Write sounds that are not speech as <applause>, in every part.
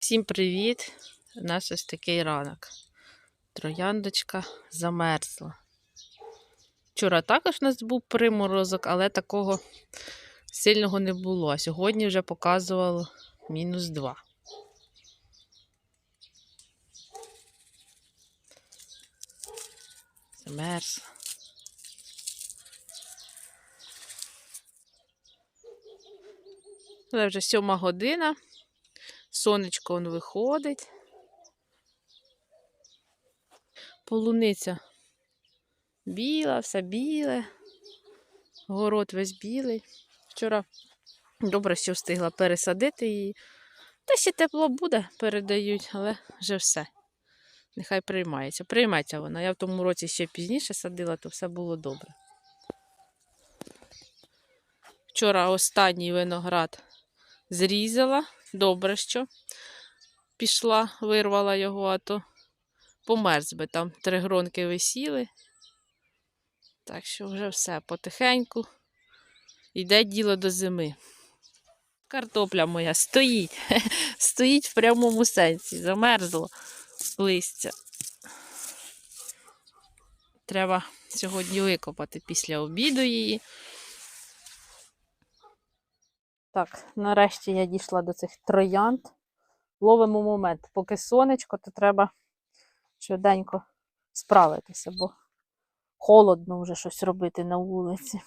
Всім привіт! У нас ось такий ранок. Трояндочка замерзла. Вчора також у нас був приморозок, але такого сильного не було. А сьогодні вже показувало мінус 2. Замерзла. Але вже сьома година. Сонечко он виходить. Полуниця біла, все біле. Город весь білий. Вчора добре, що встигла пересадити її. Та ще тепло буде, передають, але вже все. Нехай приймається. Прийметься вона. Я в тому році ще пізніше садила, то все було добре. Вчора останній виноград зрізала. Добре, що пішла, вирвала його, а то померз би. Там три гронки висіли. Так що вже все потихеньку. Йде діло до зими. Картопля моя стоїть. <laughs> Стоїть в прямому сенсі. Замерзло листя. Треба сьогодні викопати після обіду її. Так, нарешті я дійшла до цих троянд. Ловимо момент. Поки сонечко, то треба швиденько справитися, бо холодно вже щось робити на вулиці.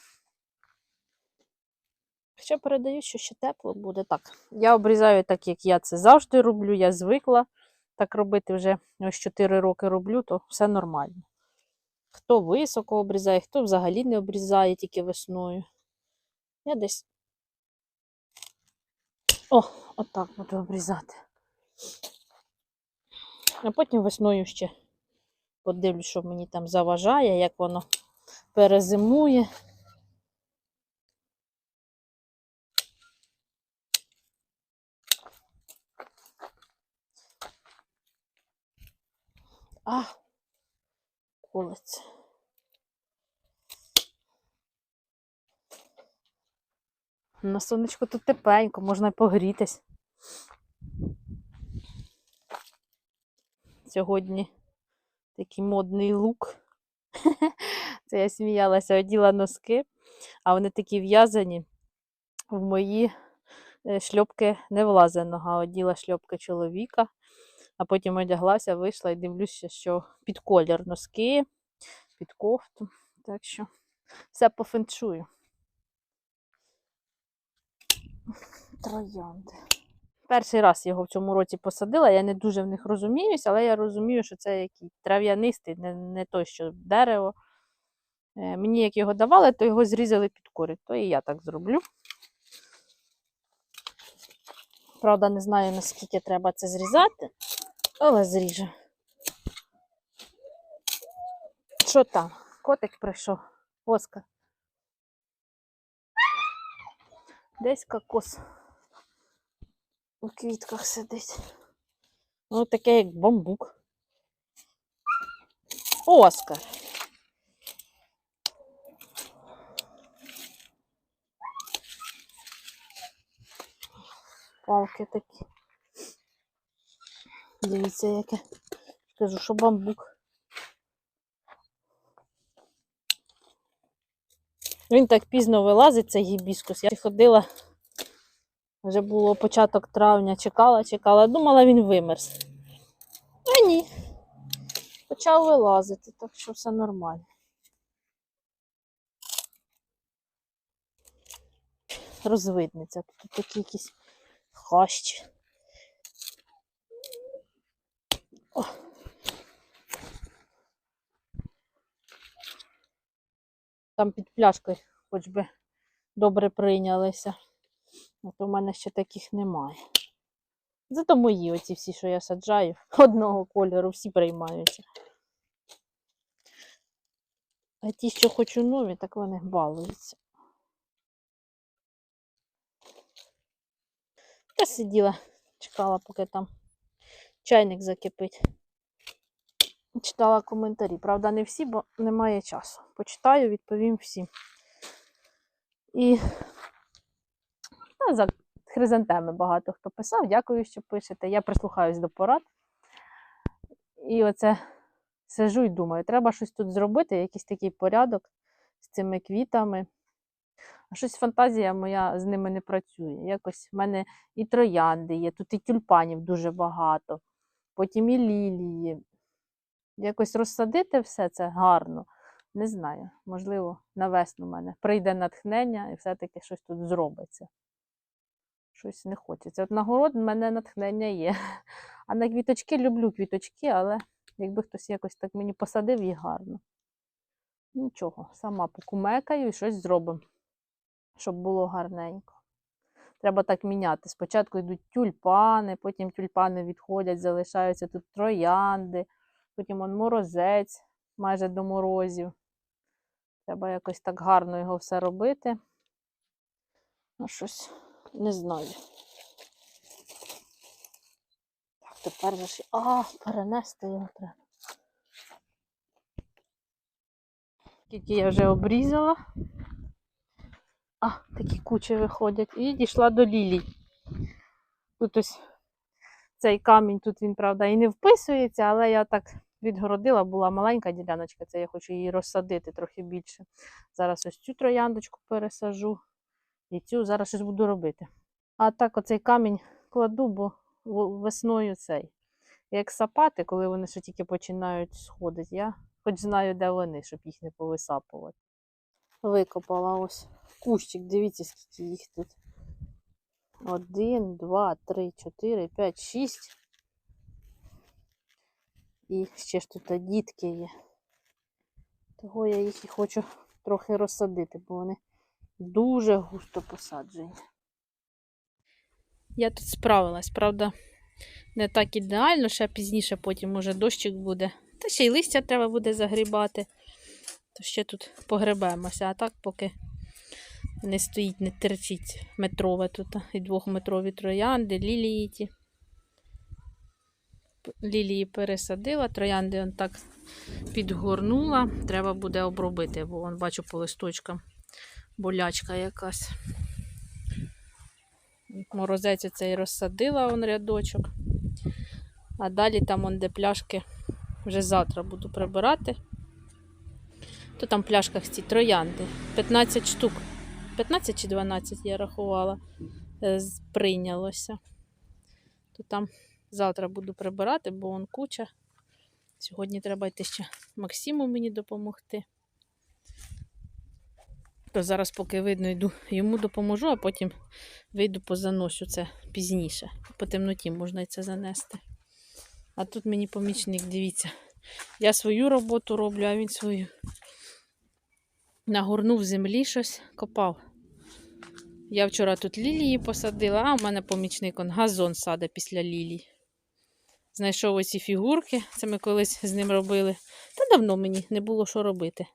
Хоча передають, що ще тепло буде. Так, я обрізаю так, як я це завжди роблю. Я звикла так робити вже ось 4 роки роблю, то все нормально. Хто високо обрізає, хто взагалі не обрізає тільки весною. Я десь о, отак буду обрізати. А потім весною ще подивлюсь, що мені там заважає, як воно перезимує. А, колеться. На сонечку тут тепленько, можна погрітись. Сьогодні такий модний лук. <laughs> Це я сміялася, оділа носки, а вони такі в'язані. В мої е, шльопки не влазить нога, оділа шльопки чоловіка, а потім одяглася, вийшла і дивлюся, що під колір носки, під кофту. Так що все по феншую. Троянди. Перший раз його в цьому році посадила, я не дуже в них розуміюсь, але я розумію, що це який трав'янистий, не, не той, що дерево. Е, мені як його давали, то його зрізали під корінь, то і я так зроблю. Правда, не знаю, наскільки треба це зрізати, але зріжу. Що там? Котик прийшов. Оскар. Десь кокос у квітках сидить. Ну, таке, як бамбук. Оскар. Палки такі. Дивіться, яке. Кажу, що бамбук. Він так пізно вилазить, цей гібіскус. Я ходила, вже було початок травня, чекала, чекала, думала, він вимерз. А ні. Почав вилазити, так що все нормально. Розвидниця. Тут такі якісь хащі. Там під пляшкою хоч би добре прийнялися. А то в мене ще таких немає. Зато мої оці всі, що я саджаю, <laughs> одного кольору, всі приймаються. А ті, що хочу нові, так вони балуються. Я сиділа, чекала, поки там чайник закипить. Читала коментарі. Правда, не всі, бо немає часу. Почитаю, відповім всім. І та за хризантеми багато хто писав. Дякую, що пишете. Я прислухаюсь до порад. І оце сижу і думаю, треба щось тут зробити, якийсь такий порядок з цими квітами. А щось фантазія моя з ними не працює. Якось в мене і троянди є, тут і тюльпанів дуже багато, потім і лілії. Якось розсадити все це гарно. Не знаю, можливо, на весну мене прийде натхнення і все-таки щось тут зробиться. Щось не хочеться. От на город в мене натхнення є. <laughs> А на квіточки люблю квіточки, але якби хтось якось так мені посадив їх гарно. Нічого, сама покумекаю і щось зробимо, щоб було гарненько. Треба так міняти. Спочатку йдуть тюльпани, потім тюльпани відходять, залишаються тут троянди, потім он морозець майже до морозів. Треба якось так гарно його все робити. Ну, щось не знаю. Так, тепер же ж. А, перенести його треба. Скільки я вже обрізала. А, такі кучі виходять. І дійшла до лілій. Тут ось цей камінь, тут він, правда, і не вписується, але я так відгородила, була маленька діляночка, це я хочу її розсадити трохи більше. Зараз ось цю трояндочку пересажу. І цю зараз щось буду робити. А так оцей камінь кладу, бо весною цей. Як сапати, коли вони ще тільки починають сходити, я хоч знаю, де вони, щоб їх не повисапувати. Викопала ось кущик, дивіться, скільки їх тут. Один, два, три, чотири, п'ять, шість. І ще ж тут дітки є. Того я їх і хочу трохи розсадити, бо вони дуже густо посаджені. Я тут справилась, правда, не так ідеально, ще пізніше потім, може, дощик буде. Та ще й листя треба буде загрібати. То ще тут погребемося, а так поки не стоїть, не терчить метрове тут і двохметрові троянди, лілії ті. Лілії пересадила, троянди так підгорнула. Треба буде обробити, бо он бачу по листочкам болячка якась. Морозець цей розсадила он рядочок. А далі там он де пляшки вже завтра буду прибирати. То там в пляшках ці троянди. 15 штук. 15 чи 12 я рахувала. е, Прийнялося. То там завтра буду прибирати, бо он куча. Сьогодні треба йти ще Максиму мені допомогти. То зараз, поки видно, йду, йому допоможу, а потім вийду позаносю це пізніше. По темноті можна і це занести. А тут мені помічник, дивіться. Я свою роботу роблю, а він свою. Нагорнув землі щось, копав. Я вчора тут лілії посадила, а в мене помічник он газон саде після лілій. Знайшов оці фігурки, це ми колись з ним робили. Та давно мені не було що робити.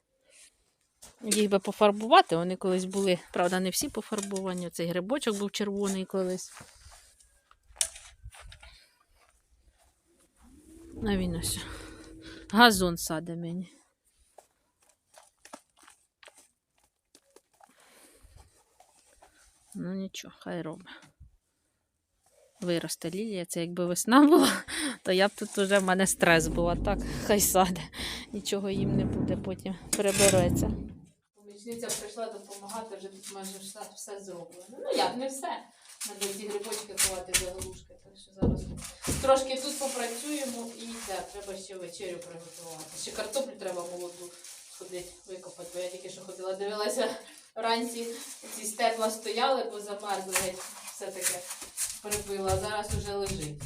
Їх би пофарбувати, вони колись були, правда, не всі пофарбовані. Цей грибочок був червоний колись. А він ось. Газон саде мені. Ну нічого, хай робить. Виросте лілія, це якби весна була, <laughs> то я б тут вже в мене стрес був, а так хай саде. Нічого їм не буде, потім перебереться. Помічниця прийшла допомагати, вже тут майже все, все зроблено. Ну як, не все. Треба ці грибочки ховати за галушки. Так що зараз трошки тут попрацюємо і йде. Треба ще вечерю приготувати. Ще картоплю треба молоду сходити, викопати, бо я тільки що ходила, дивилася вранці ці стебла стояли, позамерзли, геть все таке прибила, а зараз уже лежить.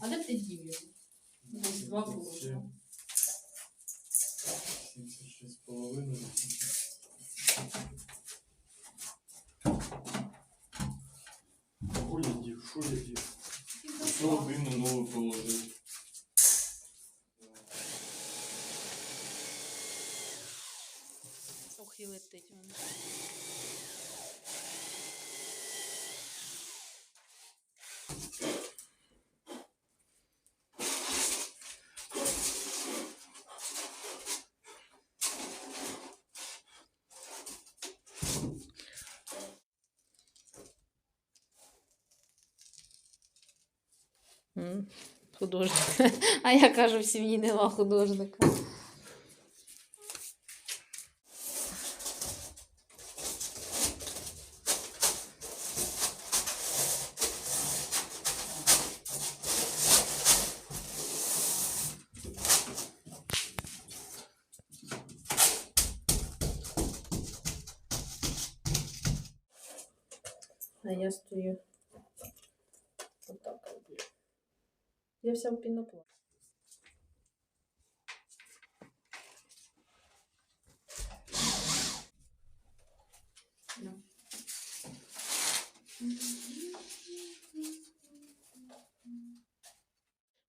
А де ти дів його? Десь два було. Вже. 76,5. Що я дів? Що я дів? Що один на новий положив? Ох, і летить воно. Художник. <laughs> А я кажу, в сім'ї нема художника. А я стою. Отак роблю. Я вся в пінопласті.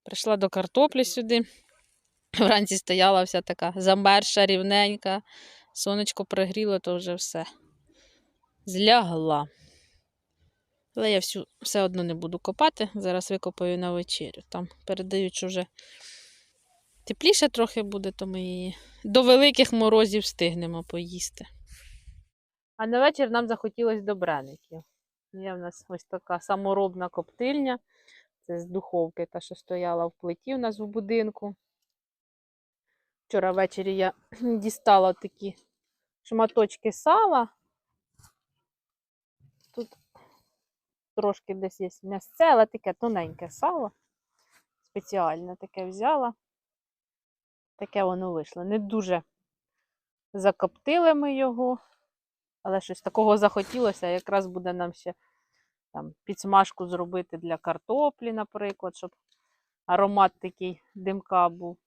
Прийшла до картоплі сюди. Вранці стояла вся така замерша, рівненька. Сонечко пригріло, то вже все. Злягла. Але я всю все одно не буду копати. Зараз викопаю на вечерю. Там передають, що вже тепліше трохи буде, то ми її до великих морозів встигнемо поїсти. А на вечір нам захотілося до бреників. Є в нас ось така саморобна коптильня. Це з духовки, та, що стояла в плиті у нас в будинку. Вчора ввечері я <clears throat> дістала такі шматочки сала. Трошки десь є м'ясце, але таке тоненьке сало. Спеціальне таке взяла. Таке воно вийшло. Не дуже закоптили ми його, але щось такого захотілося. Якраз буде нам ще там підсмажку зробити для картоплі, наприклад, щоб аромат такий димка був.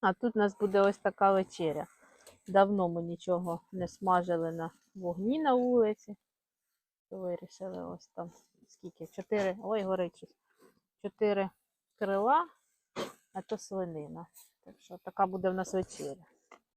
А тут у нас буде ось така вечеря. Давно ми нічого не смажили на вогні на вулиці. Вирішили ось там скільки? Чотири. Ой, горить. Чотири крила, а то свинина. Так що така буде в нас вечеря.